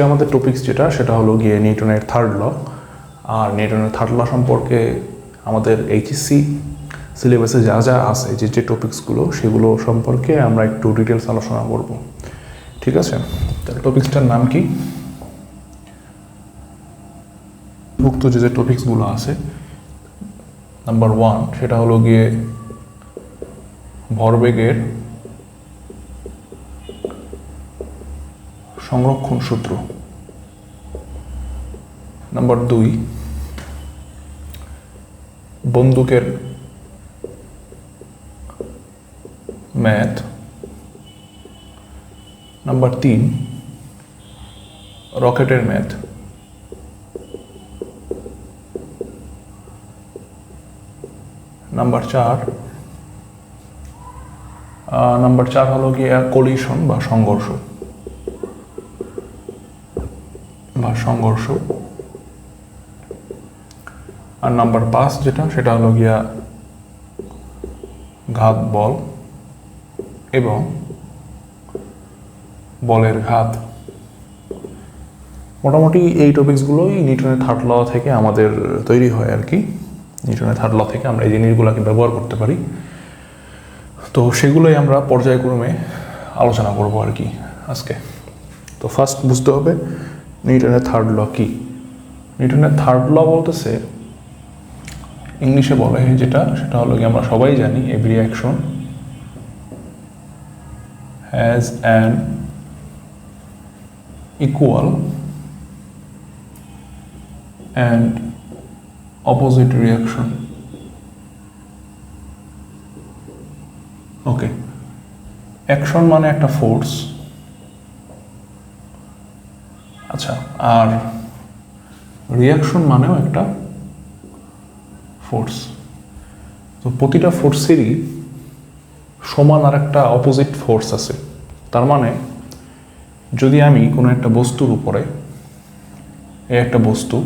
আজকে আমাদের টপিকস যেটা, সেটা হলো গিয়ে নিউটনের থার্ড ল আর নিউটনের থার্ড ল সম্পর্কে আমাদের এইচএসসি সিলেবাসে যা যা আছে, যে যে টপিকসগুলো সেগুলো সম্পর্কে আমরা একটু ডিটেলস আলোচনা করব। ঠিক আছে? তাহলে টপিক্সটার নাম কি? মুক্ত যে যে টপিকসগুলো আছে নাম্বার ওয়ান সেটা হলো গিয়ে ভরবেগের সংরক্ষণ সূত্র। নাম্বার দুই, বন্দুকের ম্যাথ। নাম্বার তিন, রকেটের ম্যাথ। নাম্বার চার নাম্বার চার হলো গিয়ে কলিশন বা সংঘর্ষ বা সংঘর্ষ। আর নাম্বার পাঁচ যেটা, সেটা হলো গিয়া ঘাত বল এবং বলের ঘাত। মোটামুটি এই টপিকসগুলোই নিউটনের থার্ড ল থেকে আমাদের তৈরি হয় আর কি। নিউটনের থার্ড ল থেকে আমরা এই জিনিসগুলোকে ব্যবহার করতে পারি। তো সেগুলোই আমরা পর্যায়ক্রমে আলোচনা করব আর কি আজকে। তো ফার্স্ট বুঝতে হবে নিউটনের থার্ড ল কি? নিউটনের থার্ড ল বলতেছে ইংলিশে বলা হয় যেটা, সেটা হলো কি আমরা সবাই জানি every action has an equal and opposite reaction okay action মানে একটা ফোর্স আচ্ছা আর রিয়াকশন মানেও একটা ফোর্স তো প্রতিটা ফোর্সেরই সমান আর একটা অপোজিট ফোর্স আছে। তার মানে যদি আমি কোনো একটা বস্তুর উপরে, এই একটা বস্তু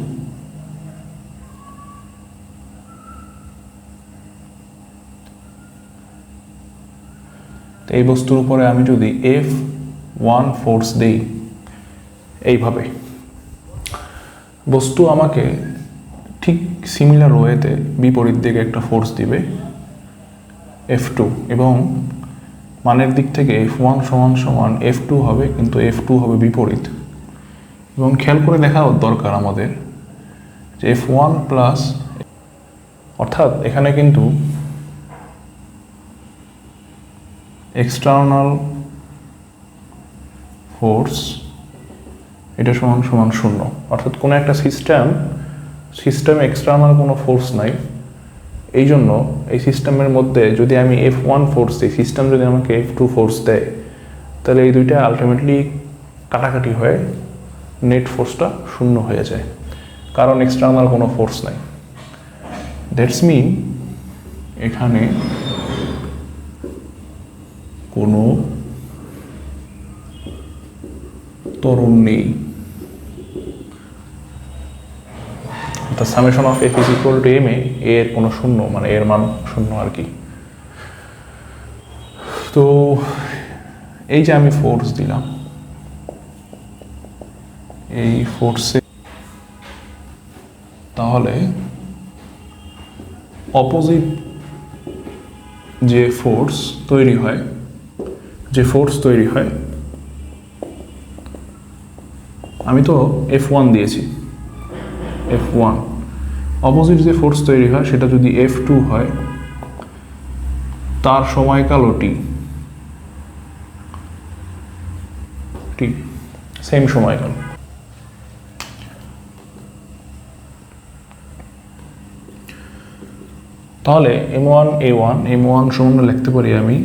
এই বস্তুর উপরে আমি যদি এফ ওয়ান ফোর্স দেই এইভাবে। বস্তু আমাকে ঠিক সিমিলার ওয়েতে বিপরীত দিকে একটা ফোর্স দিবে এফ টু এবং মানের দিক থেকে এফ ওয়ান সমান সমান এফ টু হবে, কিন্তু এফ টু হবে বিপরীত। এবং খেয়াল করে দেখা দরকার আমাদের যে এফ ওয়ান প্লাস অর্থাৎ এখানে কিন্তু এক্সটার্নাল ফোর্স এটা সমান সমান শূন্য। অর্থাৎ কোনো একটা সিস্টেম সিস্টেমে এক্সটার্নাল কোনো ফোর্স নাই। এই জন্য এই সিস্টেমের মধ্যে যদি আমি এফ ওয়ান ফোর্স দিই সিস্টেম যদি আমাকে এফ টু ফোর্স দেয়, তাহলে এই দুইটা আলটিমেটলি কাটাকাটি হয়ে নেট ফোর্সটা শূন্য হয়ে যায়। কারণ এক্সটার্নাল কোনো ফোর্স নাই। দ্যাটস মিন এখানে কোনো তরুণ নেই। অর্থাৎ summation of F is equal to M A এর কোনো শূন্য মানে এর মান শূন্য আর কি। তো এই যে আমি ফোর্স দিলাম, এই ফোর্সে তাহলে অপোজিট যে ফোর্স তৈরি হয়, যে ফোর্স তৈরি হয়, আমি তো এফ ওয়ান দিয়েছি। এফ ওয়ান অপোজিট যে ফোর্স তৈরি হয়, সেটা যদি এফ টু হয়, তার সময়কালও টি টি সেম সময়কাল। তাহলে M one A one M one সমান লিখতে পারি আমি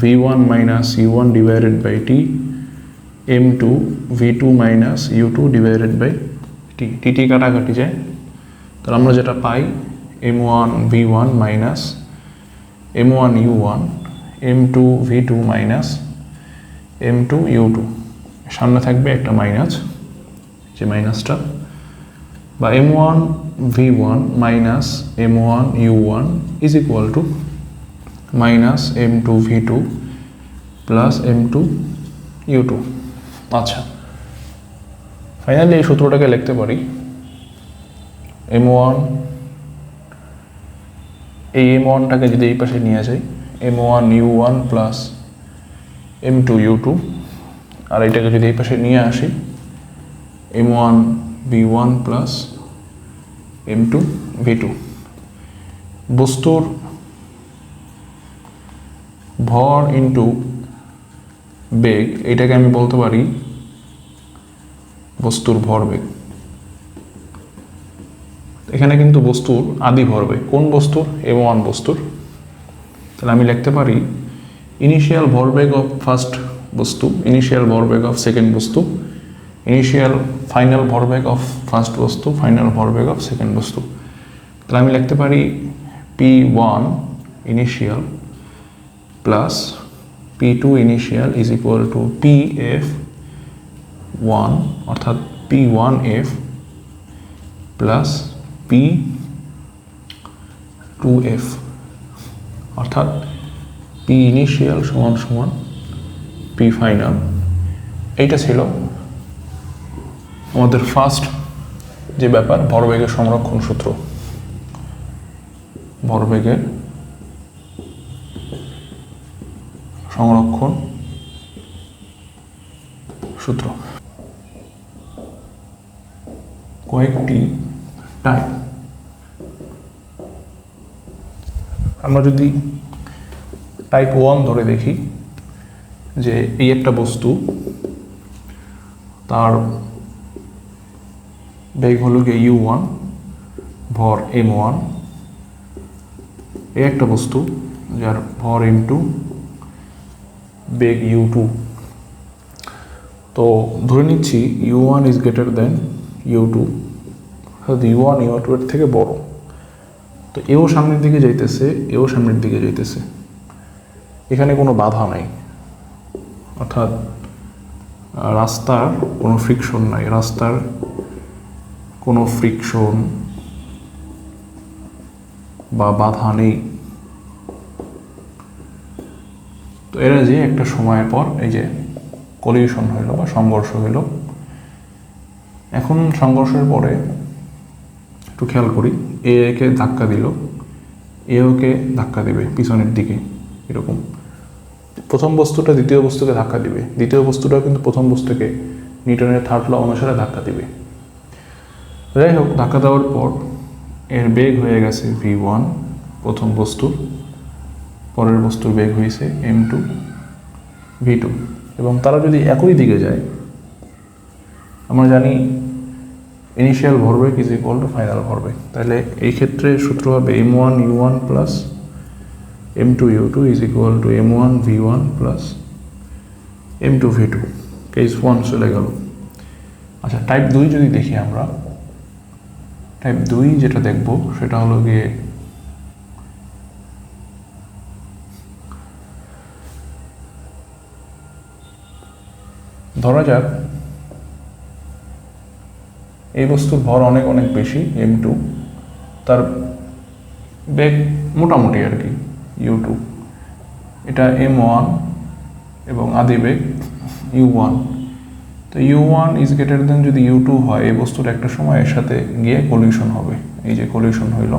V one minus U one divided by T M two V two minus U two divided by T T T কাটাকাটি যায়। তাহলে আমরা যেটা পাই M one V one minus M one U one M two V two minus M two U two সামনে থাকবে একটা minus যে মাইনাসটা বা M one V one minus M one U one is equal to minus M two V two plus M two U two আচ্ছা। Finally এই সূত্রটাকে লিখতে পারি। এম ওয়ান এই এম ওয়ানটাকে যদি এই পাশে নিয়ে যাই M one U one plus M two U two আর এটাকে যদি এই পাশে নিয়ে আসি M one B one plus M two V two বস্তুর ভর ইন্টু বেগ এটাকে আমি বলতে পারি বস্তুর ভরবেগ। এখানে কিন্তু বস্তুর আদি ভরবেগ। কোন বস্তুর? এম ওয়ান বস্তুর। তাহলে আমি লিখতে পারি ইনিশিয়াল ভরবেগ অফ ফার্স্ট বস্তু ইনিশিয়াল ভরবেগ অফ সেকেন্ড বস্তু ইনিশিয়াল ফাইনাল ভরবেগ অফ ফার্স্ট বস্তু ফাইনাল ভরবেগ অফ সেকেন্ড বস্তু। তাহলে আমি লিখতে পারি P one initial plus P two initial is equal to P F one অর্থাৎ P one F plus P two F অর্থাৎ পি ইনিশিয়াল সমান সমান পি ফাইনাল এইটা ছিল আমাদের ফার্স্ট যে ব্যাপার ভরবেগের সংরক্ষণ সূত্র। ভরবেগের সংরক্ষণ সূত্র। কয়েকটি টাইপ আমরা যদি টাইপ ওয়ান ধরে দেখি, যে এই একটা বস্তু, তার বেগ হলো গিয়ে ইউ ওয়ান ভর এম ওয়ান এই একটা বস্তু, যার ভর এম টু বেগ ইউ টু তো ধরে নিচ্ছি U one is greater than U two অর্থাৎ ইউ ওয়ান ইউ টু এর থেকে বড়। তো এও সামনের দিকে যাইতেছে, এও সামনের দিকে যাইতেছে। এখানে কোনো বাধা নাই। অর্থাৎ রাস্তার কোনো ফ্রিকশন নাই। রাস্তার কোনো ফ্রিকশন বা বাধা নেই। তো এরা যে একটা সময়ের পর এই যে কলিউশন হইল বা সংঘর্ষ হইল, এখন সংঘর্ষের পরে একটু খেয়াল করি। এ একে ধাক্কা দিল, এ ওকে ধাক্কা দেবে, পিছনের দিকে, এরকম। প্রথম বস্তুটা দ্বিতীয় বস্তুকে ধাক্কা দিবে। দ্বিতীয় বস্তুটাও কিন্তু প্রথম বস্তুকে নিউটনের থার্ড ল অনুসারে ধাক্কা দিবে। যাই হোক, ধাক্কা দেওয়ার পর এর বেগ হয়ে গেছে ভি ওয়ান প্রথম বস্তুর পরের বস্তুর বেগ হয়েছে এম টু ভি টু এবং তারা যদি একই দিকে যায়, আমরা জানি ইনিশিয়াল ভরবেগ ইজ ইকুয়াল টু ফাইনাল ভরবেগ তাহলে এই ক্ষেত্রে সূত্র হবে M one U one plus M two U two is equal to M one V one plus M two V two case one চলে গেল। আচ্ছা টাইপ দুই যদি দেখি আমরা টাইপ দুই যেটা দেখব সেটা হলো গিয়ে ধরা যাক এই বস্তুর ভর অনেক অনেক বেশি এম টু তার বেগ মোটামুটি আর কি ইউ টু এটা এম ওয়ান এবং আদি বেগ ইউ ওয়ান তো U one is greater than যদি ইউ টু হয়, এই বস্তুর একটা সময় এর সাথে গিয়ে কলিউশন হবে। এই যে কলিউশন হইল,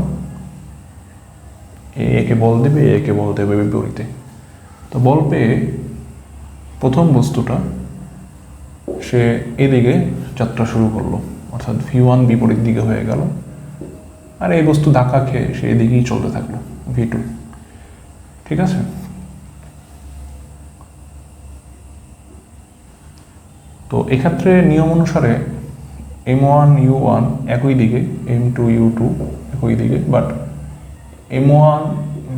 এ একে বল দেবে, এ একে বল দেবে বিপরীতে। তো বল পেয়ে প্রথম বস্তুটা সে এদিকে যাত্রা শুরু করল। অর্থাৎ ভি ওয়ান বিপরীত দিকে হয়ে গেল। আর এই বস্তু ধাক্কা খেয়ে সে এদিকেই চলতে থাকল ভি টু ঠিক আছে? তো এক্ষেত্রে নিয়ম অনুসারে এম ওয়ান ইউ ওয়ান একই দিকে এম টু ইউ টু একই দিকে but M one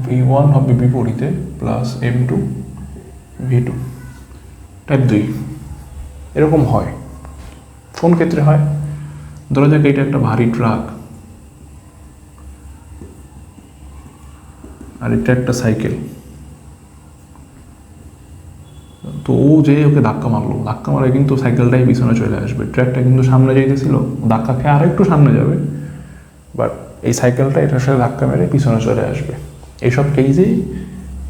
V one হবে বিপরীতে plus M two V two type দুই। এরকম হয়। কোন ক্ষেত্রে হয়? ধরা যাক এটা একটা ভারী ট্রাক আর এটা একটা সাইকেল। তো ও যে ওকে ধাক্কা মারলো, ধাক্কা মারে কিন্তু সাইকেলটাই পিছনে চলে আসবে। ট্র্যাকটা কিন্তু সামনে যাইতেছিল, ধাক্কা খেয়ে আরেকটু সামনে যাবে। বাট এই সাইকেলটা এটার সাথে ধাক্কা মেরে পিছনে চলে আসবে। এইসব কেসেই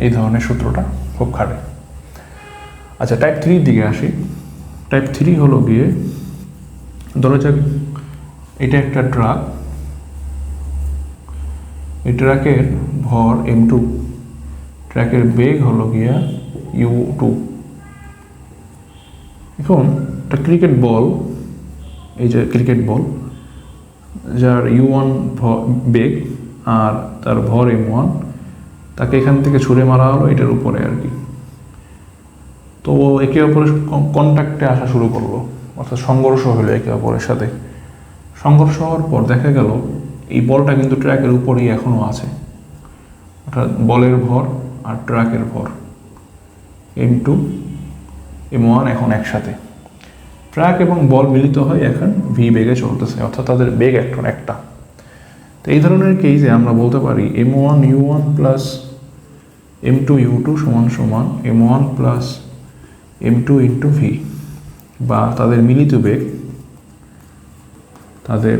এই ধরনের সূত্রটা খুব খাটে আচ্ছা টাইপ থ্রির দিকে আসি। টাইপ থ্রি হলো গিয়ে, ধরা যাক এটা একটা ট্রাক এই ট্রাকের ভর এম টু ট্র্যাকের বেগ হলো গিয়া ইউ টু এখন একটা ক্রিকেট বল এই যে ক্রিকেট বল যার ইউ ওয়ান বেগ আর তার ভর এম ওয়ান তাকে এখান থেকে ছুঁড়ে মারা হলো এটার উপরে আর কি। তো একে অপরের কন্ট্যাক্টে আসা শুরু করল, অর্থাৎ সংঘর্ষ হলো একে অপরের সাথে। সংঘর্ষ হওয়ার পর দেখা গেল, এই বলটা কিন্তু ট্র্যাকের উপরেই এখনও আছে। অর্থাৎ বলের ভর আর ট্রাকের ভর। এম টু এম ওয়ান এখন একসাথে। ট্রাক এবং বল মিলিত হয় এখন ভি বেগে চলতেছে, অর্থাৎ তাদের বেগ এখন একটা। তো এই ধরনের কেসে আমরা বলতে পারি M one U one plus M two U two সমান সমান M one plus M two into V বা তাদের মিলিত বেগ তাদের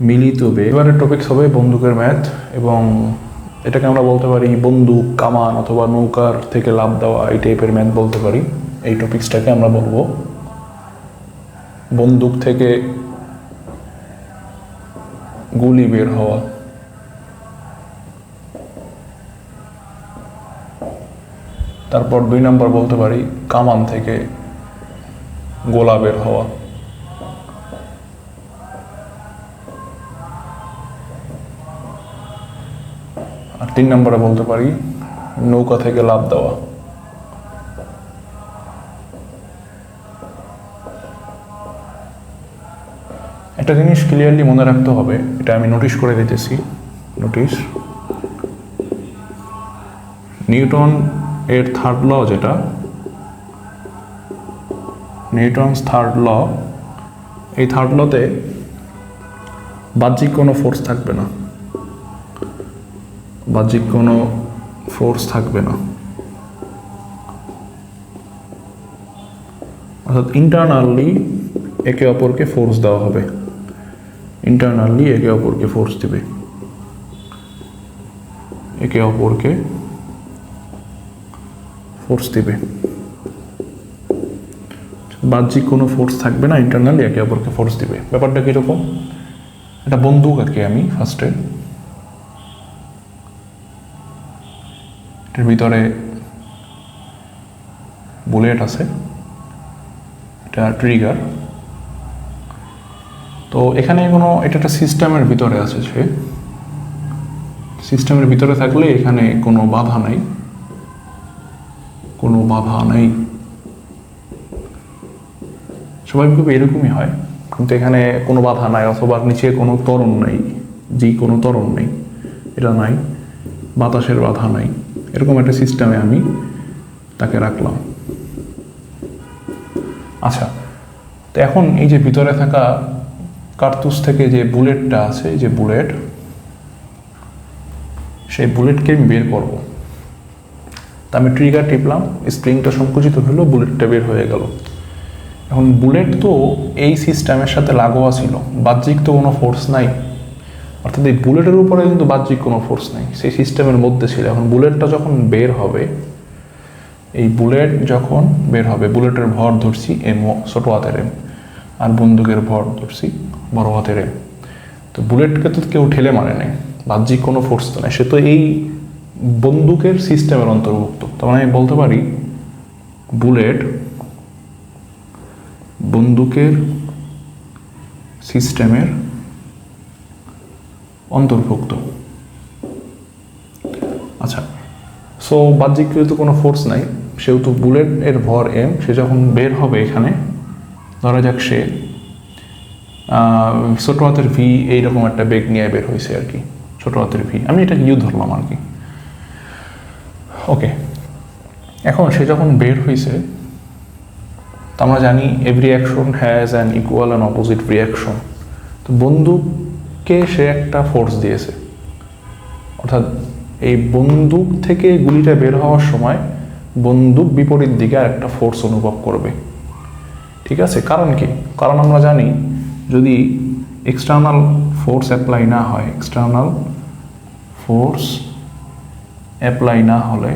মিলিত বেগ এবারে টপিকস হবে বন্দুকের ম্যাথ এবং এটাকে আমরা বলতে পারি বন্দুক, কামান অথবা নৌকার থেকে লাভ দেওয়া এই টাইপের ম্যাথ বলতে পারি। এই টপিক্সটাকে আমরা বলব। বন্দুক থেকে গুলি বের হওয়া। তারপর দুই নম্বর বলতে পারি কামান থেকে গোলা বের হওয়া। তিন নম্বরে বলতে পারি, নৌকা থেকে লাভ দেওয়া। একটা জিনিস ক্লিয়ারলি মনে রাখতে হবে, এটা আমি নোটিশ করে দিতেছি নোটিশ নিউটন এর থার্ড ল যেটা, নিউটনস থার্ড ল এই থার্ড লতে বাহ্যিক কোনো ফোর্স থাকবে না। বাহ্যিক কোনো ফোর্স থাকবে না। অর্থাৎ ইন্টারনালি একে অপরকে ফোর্স দেওয়া হবে। ইন্টারনালি একে অপরকে ফোর্স দিবে। একে অপরকে ফোর্স দিবে। বাহ্যিক কোনো ফোর্স থাকবে না ইন্টারনালি একে অপরকে ফোর্স দিবে। ব্যাপারটা কীরকম? এটা বন্দুক আর কি আমি ফার্স্টে এটার ভিতরে বুলেট আছে। এটা ট্রিগার তো এখানে কোনো, এটা একটা সিস্টেমের ভিতরে আছে সে। সিস্টেমের ভিতরে থাকলে এখানে কোনো বাধা নাই। কোনো বাধা নেই। স্বাভাবিকভাবে এরকমই হয়। কিন্তু এখানে কোনো বাধা নাই, অথবা নিচে কোনো তরণ নেই, জি কোনো তরণ নেই। এটা নাই। বাতাসের বাধা নাই। এরকম একটা সিস্টেমে আমি তাকে রাখলাম। আচ্ছা তো এখন এই যে ভিতরে থাকা কার্তুস থেকে যে বুলেটটা আছে যে বুলেট, সেই বুলেটকে আমি বের করব। তা আমি ট্রিগার টিপলাম স্প্রিংটা সংকুচিত হলো, বুলেটটা বের হয়ে গেল। এখন বুলেট তো এই সিস্টেমের সাথে লাগোয়া ছিল, বাহ্যিক তো কোনো ফোর্স নাই। অর্থাৎ এই বুলেটের উপরে কিন্তু বাহ্যিক কোনো ফোর্স নেই। সেই সিস্টেমের মধ্যে ছিল। এখন বুলেটটা যখন বের হবে, এই বুলেট যখন বের হবে, বুলেটের ভর ধরছি এম ছোটো হাতের এম আর বন্দুকের ভর ধরছি বড় হাতের এম তো বুলেটকে তো কেউ ঠেলে মারে নেই। বাহ্যিক কোনো ফোর্স তো নেই। সে তো এই বন্দুকের সিস্টেমের অন্তর্ভুক্ত। তার মানে আমি বলতে পারি, বুলেট বন্দুকের সিস্টেমের অন্তর্ভুক্ত। আচ্ছা সো বাহ্যিক যেহেতু কোনো ফোর্স নাই, সেহেতু বুলেট এর ভর এম সে যখন বের হবে এখানে, ধরা যাক সে ছোটো হাতের ভি এইরকম একটা বেগ নিয়ে বের হয়েছে আর কি, ছোটো হাতের ভি আমি এটা ইউ ধরলাম আর কি। ওকে এখন সে যখন বের হয়েছে, তো আমরা জানি every action has an equal and opposite reaction তো বন্দুককে সে একটা ফোর্স দিয়েছে। অর্থাৎ এই বন্দুক থেকে গুলিটা বের হওয়ার সময় বন্দুক বিপরীত দিকে আর একটা ফোর্স অনুভব করবে। ঠিক আছে? কারণ কি? কারণ আমরা জানি যদি এক্সটার্নাল ফোর্স অ্যাপ্লাই না হয় এক্সটার্নাল ফোর্স অ্যাপ্লাই না হলে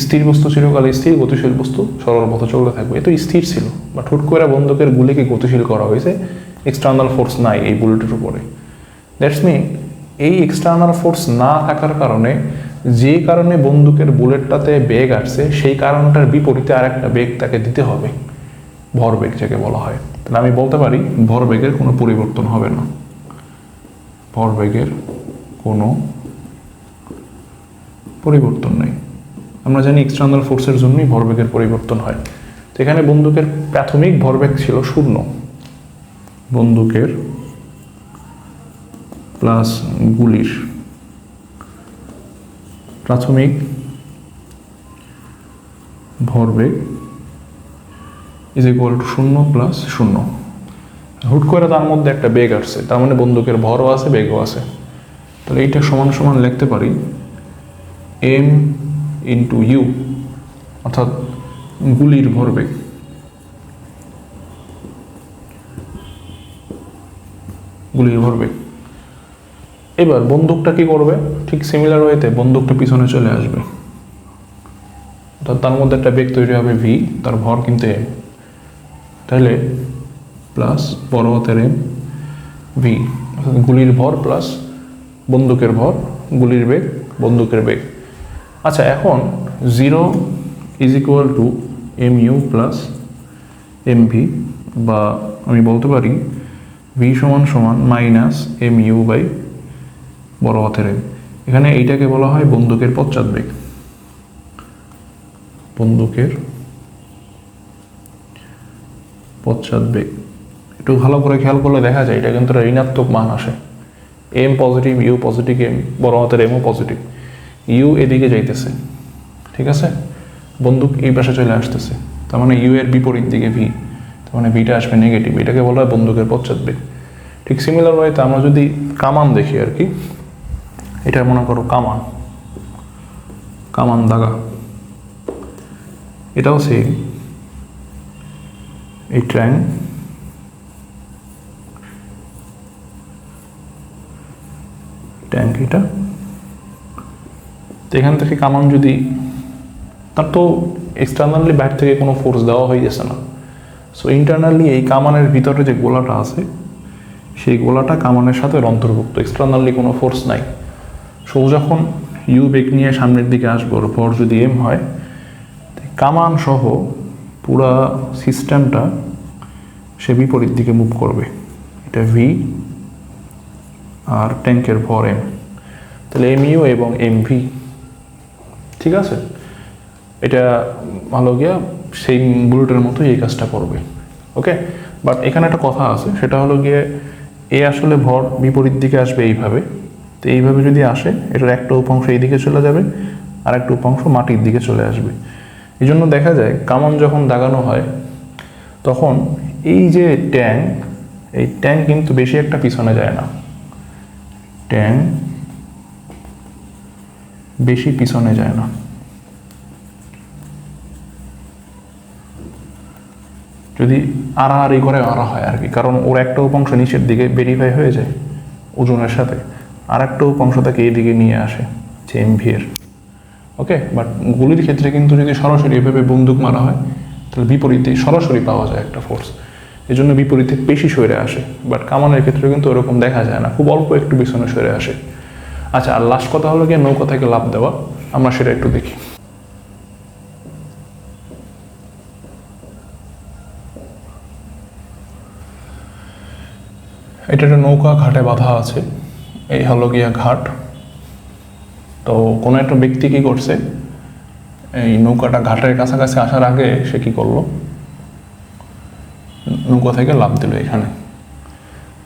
স্থির বস্তু চিরকাল স্থির, গতিশীল বস্তু সরল পথে চলতে থাকবে। এ তো স্থির ছিল, বা হুট করে বন্দুকের গুলিকে গতিশীল করা হয়েছে। এক্সটার্নাল ফোর্স নাই এই বুলেটের উপরে। দ্যাটস মিন এই এক্সটার্নাল ফোর্স না থাকার কারণে যে কারণে বন্দুকের বুলেটটাতে বেগ আসছে, সেই কারণটার বিপরীতে আর একটা বেগ তাকে দিতে হবে। ভরবেগ যাকে বলা হয়। তাহলে আমি বলতে পারি ভরবেগের কোনো পরিবর্তন হবে না। ভরবেগের কোনো পরিবর্তন নেই। আমরা জানি এক্সটার্নাল ফোর্সের জন্যই ভরবেগের পরিবর্তন হয়। তো এখানে বন্দুকের প্রাথমিক ভরবেগ ছিল শূন্য। বন্দুকের প্লাস গুলির প্রাথমিক ভরবেগ ইজ ইকুয়াল টু শূন্য প্লাস শূন্য। হুট করে তার মধ্যে একটা বেগ আসছে, তার মানে বন্দুকের ভরও আছে, বেগও আছে। তাহলে এইটা সমান সমান লিখতে পারি এম ইন্টু ইউ অর্থাৎ গুলির ভরবেগ। গুলির ভরবেগ এবার বন্দুকটা কি করবে? ঠিক সিমিলার ওয়েতে বন্দুকটা পিছনে চলে আসবে। তার মধ্যে একটা বেগ তৈরি হবে ভি তার ভর কিন্তু এম তাহলে প্লাস বড় হাতের এম ভি গুলির ভর প্লাস বন্দুকের ভর, গুলির বেগ, বন্দুকের বেগ। আচ্ছা এখন zero is equal to M U plus M V বা আমি বলতে পারি ভি সমান সমান মাইনাস এম ইউ বাই বড় হাতের এম এখানে এইটাকে বলা হয় বন্দুকের পশ্চাৎ বেগ বন্দুকের পশ্চাৎ বেগ একটু ভালো করে খেয়াল করলে দেখা যায়, এটা কিন্তু ঋণাত্মক মান আসে। M positive U positive M বড় হাতের এমও পজিটিভ ইউ এদিকে যাইতেছে, ঠিক আছে? বন্দুক এই পাশে চলে আসতেছে। তার মানে ইউ এর বিপরীত দিকে ভি মানে ভিটা আসবে নেগেটিভ এটাকে বলা হয় বন্দুকের পশ্চাৎ বেগ ঠিক সিমিলার ওয়েতে আমরা যদি কামান দেখি আর কি, এটা মনে করো কামান। কামান দাগা। এটাও সেম এই ট্র্যাং ট্যাঙ্ক এটা। তো এখান থেকে কামান যদি, তার তো এক্সটার্নালি বাইরে থেকে কোনো ফোর্স দেওয়া হয়ে গেছে না। সো ইন্টারনালি এই কামানের ভিতরে যে গোলাটা আছে, সেই গোলাটা কামানের সাথে অন্তর্ভুক্ত। এক্সটার্নালি কোনো ফোর্স নাই। সো যখন ইউ বেগ নিয়ে সামনের দিকে আসব, ওর পর যদি এম হয় কামান সহ পুরা সিস্টেমটা সে বিপরীত দিকে মুভ করবে। এটা ভি আর ট্যাঙ্কের ভর এম তাহলে এম ইউ এবং এম ভি ঠিক আছে? এটা ভালো গিয়া সেই বুলেটের মতোই এই কাজটা করবে ওকে বাট এখানে একটা কথা আছে, সেটা হলো গিয়ে এ আসলে ভর বিপরীত দিকে আসবে এইভাবে, তো এইভাবে যদি আসে, এটার একটা উপাংশ এই দিকে চলে যাবে, আর একটা উপাংশ মাটির দিকে চলে আসবে। এই জন্য দেখা যায়, কামান যখন দাগানো হয়, তখন এই যে ট্যাঙ্ক এই ট্যাঙ্ক কিন্তু বেশি একটা পিছনে যায় না। ট্যাঙ্ক বেশি পিছনে যায় না। যদি আড়াআড়ি করে আড়া হয় আর কি, কারণ ওর একটা উপাংশ নিচের দিকে ভেরিফাই হয়ে যায় ওজনের সাথে। আর একটা উপাংশ তাকে এইদিকে নিয়ে আসে যে এমভি এর। ওকে বাট গুলির ক্ষেত্রে কিন্তু যদি সরাসরি এভাবে বন্দুক মারা হয়, তাহলে বিপরীতে সরাসরি পাওয়া যায় একটা ফোর্স এই জন্য বিপরীতে বেশি সরে আসে। বাট কামানের ক্ষেত্রে কিন্তু ওরকম দেখা যায় না। খুব অল্প একটু পিছনে সরে আসে। আচ্ছা আর লাস্ট কথা হলো গিয়ে নৌকা থেকে লাভ দেওয়া। আমরা সেটা একটু দেখি। এটা একটা নৌকা ঘাটে বাঁধা আছে, এই হলো গিয়া ঘাট। তো কোনো একটা ব্যক্তি কি করছে, এই নৌকাটা ঘাটের কাছাকাছি আসার আগে সে কি করল? নৌকা থেকে লাভ দিল এখানে।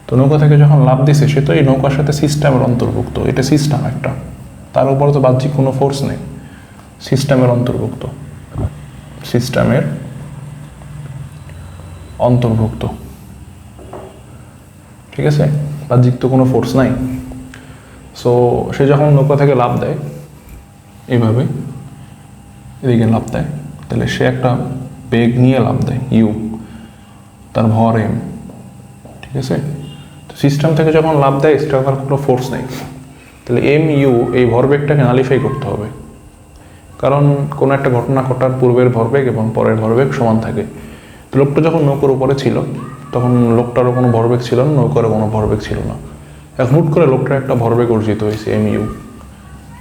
তো নৌকা থেকে যখন লাভ দিছে, সে তো এই নৌকার সাথে সিস্টেমের অন্তর্ভুক্ত। এটা সিস্টেম একটা। তার উপরে তো বাহ্যিক কোনো ফোর্স নেই। সিস্টেমের অন্তর্ভুক্ত। সিস্টেমের অন্তর্ভুক্ত। ঠিক আছে? বাহ্যিক তো কোনো ফোর্স নাই। সো সে যখন নৌকা থেকে লাভ দেয়, এইভাবে এদিকে লাভ দেয়। তাহলে সে একটা বেগ নিয়ে লাভ দেয় ইউ তার ভর এম ঠিক আছে? তো সিস্টেম থেকে যখন লাভ দেয় এক্সটার্নাল কোনো ফোর্স নেই। তাহলে এম ইউ এই ভরবেগটাকে নালিফাই করতে হবে। কারণ কোনো একটা ঘটনা ঘটার পূর্বের ভরবেগ এবং পরের ভরবেগ সমান থাকে। তো লোকটা যখন নৌকার উপরে ছিল তখন লোকটারও কোনো ভরবেগ ছিল না, নৌকারও কোনো ভরবেগ ছিল না। এখন হুট করে লোকটার একটা ভরবেগ অর্জিত হয়েছে এম ইউ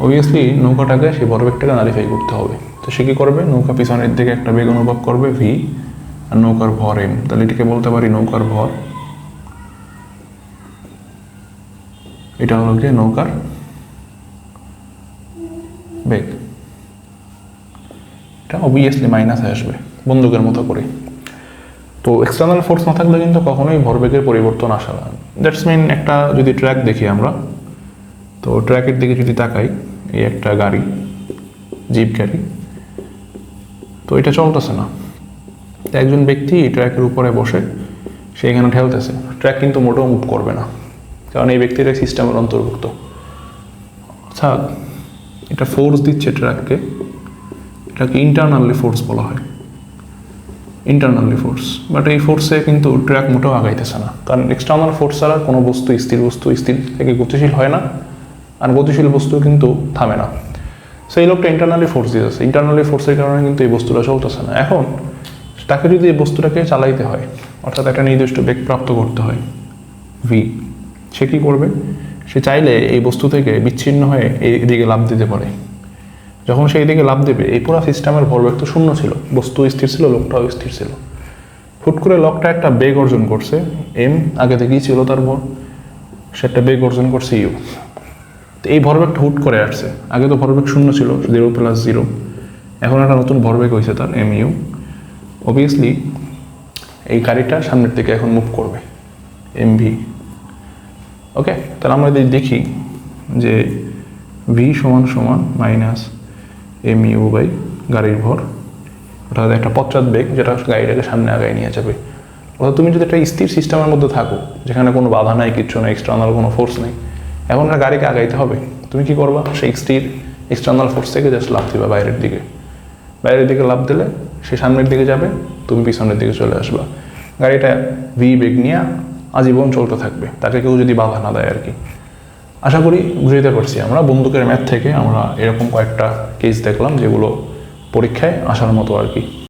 অবভিয়াসলি নৌকাটাকে সেই ভরবেগটাকে নারিফাই করতে হবে। তো সে কী করবে? নৌকা পিছনের দিকে একটা বেগ অনুভব করবে ভি আর নৌকার ভর এম তাহলে এটাকে বলতে পারি নৌকার ভর। এটা হলো গিয়ে নৌকার বেগ। এটা অবভিয়াসলি মাইনাসে আসবে, বন্দুকের মতো করে। তো এক্সটার্নাল ফোর্স না থাকলে কিন্তু কখনোই ভরবেগের পরিবর্তন আসে না। দ্যাটস মিন একটা যদি ট্র্যাক দেখি আমরা, তো ট্র্যাকের দিকে যদি তাকাই, এই একটা গাড়ি জিপ গাড়ি তো এটা চলতেছে না। একজন ব্যক্তি এই ট্র্যাকের উপরে বসে, সে এখানে ঠেলতেছে। ট্র্যাক কিন্তু মোটেও মুভ করবে না, কারণ এই ব্যক্তির সিস্টেমের অন্তর্ভুক্ত। অর্থাৎ এটা ফোর্স দিচ্ছে ট্র্যাককে এটাকে ইন্টারনালি ফোর্স বলা হয়। ইন্টারনালি ফোর্স বাট এই ফোর্সে কিন্তু ট্র্যাক মোটেও আগাইতেছে না। কারণ এক্সটার্নাল ফোর্স ছাড়া কোনো বস্তু স্থির বস্তু স্থির থেকে গতিশীল হয় না, আর গতিশীল বস্তু কিন্তু থামে না। সো এই লোকটা ইন্টারনালি ফোর্স দিতেছে ইন্টারনালি ফোর্সের কারণে কিন্তু এই বস্তুটা চলতেছে না। এখন তাকে যদি এই বস্তুটাকে চালাইতে হয়, অর্থাৎ একটা নির্দিষ্ট বেগ প্রাপ্ত করতে হয় ভি সে কী করবে? সে চাইলে এই বস্তু থেকে বিচ্ছিন্ন হয়ে এই দিকে লাভ দিতে পারে। যখন সেই দিকে লাভ দেবে, এই পুরো সিস্টেমের ভরবেগ তো শূন্য ছিল। বস্তু স্থির ছিল, লোকটাও স্থির ছিল। হুট করে লোকটা একটা বেগ অর্জন করছে। এম আগে থেকেই ছিল তার ভর সে একটা বেগ অর্জন করছে ইউ তো এই ভরবেগটা হুট করে আসছে। আগে তো ভরবেগ শূন্য ছিল জিরো প্লাস জিরো এখন একটা নতুন ভরবেগ হয়েছে তার এম ইউ অবভিয়াসলি এই গাড়িটা সামনের দিকে এখন মুভ করবে এম ভি ওকে তাহলে আমরা যদি দেখি যে ভি সমান সমান মাইনাস এম ইউ বাই গাড়ির ভর। অর্থাৎ একটা পশ্চাৎ বেগ যেটা গাড়িটাকে সামনে আগায় নিয়ে যাবে। অর্থাৎ তুমি যদি একটা স্থির সিস্টেমের মধ্যে থাকো, যেখানে কোনো বাধা নাই, কিচ্ছু নাই এক্সটার্নাল কোনো ফোর্স নেই, এখন একটা গাড়িকে আগাইতে হবে। তুমি কি করবা? সেই স্থির এক্সটার্নাল ফোর্স থেকে জাস্ট লাভ দিবা বাইরের দিকে। বাইরের দিকে লাভ দিলে সে সামনের দিকে যাবে, তুমি পিছনের দিকে চলে আসবা। গাড়িটা ভি বেগ নিয়ে আজীবন চলতে থাকবে। তাকে কেউ যদি বাধা না দেয় আর কি। আশা করি বুঝতে পারছি। আমরা বন্দুকের ম্যাথ থেকে আমরা এরকম কয়েকটা কেস দেখলাম যেগুলো পরীক্ষায় আসার মতো আর কি।